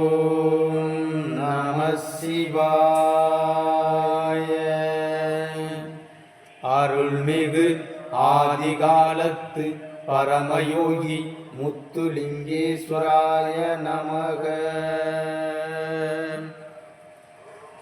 ஓம் நம சிவாய அருள்மிகு ஆதிகாலத்து பரமயோகி முத்துலிங்கேஸ்வராய நமக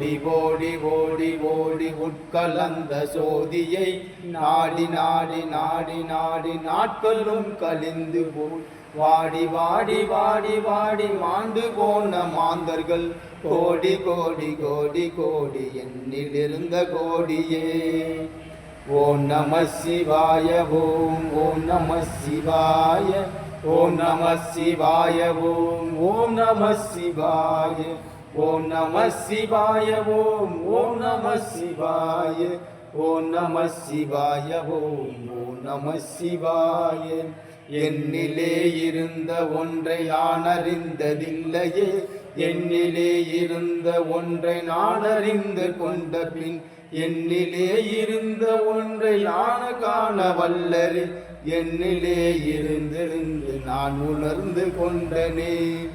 ஓடி ஓடி ஓடி ஓடி உட்கலந்த சோதியை நாடி நாடி நாடி நாடி நாட்களும் கலிந்து போய். வாடி வாடி வாடி வாடி மாண்டு போன மாந்தர்கள். கோடி கோடி கோடி கோடி என்னிலிருந்த கோடியே. ஓம் நம சிவாய ஓம் ஓம் நம சிவாய. ஓம் நம சிவாய. ஓம் ஓம் நம சிவாய. ஓம் நம சிவாய. ஓம் ஓம் நம சிவாய. ஓம் நம சிவாய. ஓம் ஓம் நம சிவாய. என்னிலே இருந்த ஒன்றை நான் அறிந்ததில்லையே என்னிலே இருந்த ஒன்றை நான் அறிந்து கொண்ட பின் என்னிலே இருந்த ஒன்றை நான் காண வல்லரு என்னிலே இருந்திருந்து நான் உணர்ந்து கொண்டனே.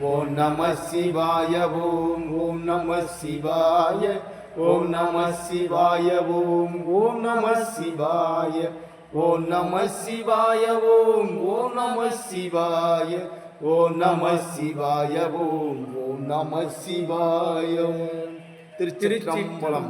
ஓம் நம சிவாய ஓம் ஓம் நம சிவாய ஓம் நம சிவாய ஓம் ஓம் நம சிவாய ஓம் நம சிவாய ஓம் ஓம் நம சிவாய. ஓம் நம சிவாய ஓம் ஓம் நம சிவாயம் திருச்சிற்றம்பலம்.